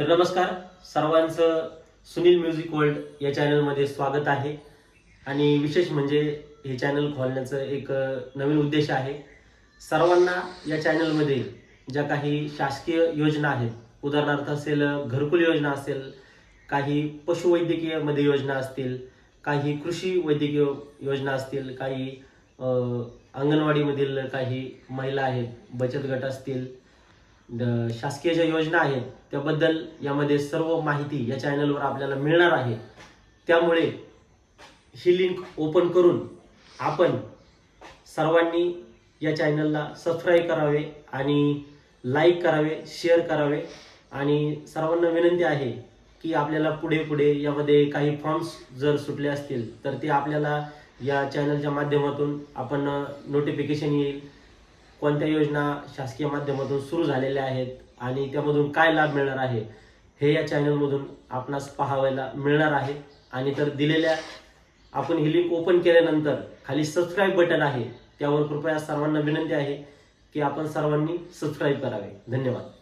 तर नमस्कार सर्वांचं सुनील म्युझिक वर्ल्ड या चॅनलमध्ये स्वागत आहे. आणि विशेष म्हणजे हे चॅनल खोलण्याचं एक नवीन उद्देश आहे. सर्वांना या चॅनलमध्ये ज्या काही शासकीय योजना आहेत उदाहरणार्थ असेल घरकुल योजना असेल काही पशुवैद्यकीयमध्ये योजना असतील काही कृषी वैद्यकीय योजना असतील काही अंगणवाडीमधील काही महिला आहेत बचत गट असतील शासकीय ज्या योजना आहेत त्याबद्दल यामध्ये सर्व माहिती या चॅनलवर आपल्याला मिळणार आहे. त्यामुळे ही लिंक ओपन करून आपण सर्वांनी या चॅनलला सबस्क्राईब करावे आणि लाईक करावे शेअर करावे. आणि सर्वांना विनंती आहे की आपल्याला पुढे पुढे यामध्ये काही फॉर्म्स जर सुटले असतील तर ते आपल्याला या चॅनलच्या माध्यमातून आपण नोटिफिकेशन येईल. कोणत्या योजना शासकीय माध्यमातून सुरू झालेल्या आहेत आणि त्यामधून काय लाभ मिळणार आहे हे या चॅनलमधून आपणास पाहायला मिळणार आहे. आणि तर दिलेल्या आपण ही लिंक ओपन केल्यानंतर खाली सबस्क्राईब बटन आहे त्यावर कृपया सर्वांना विनंती आहे की आपण सर्वांनी सबस्क्राईब करावे. धन्यवाद.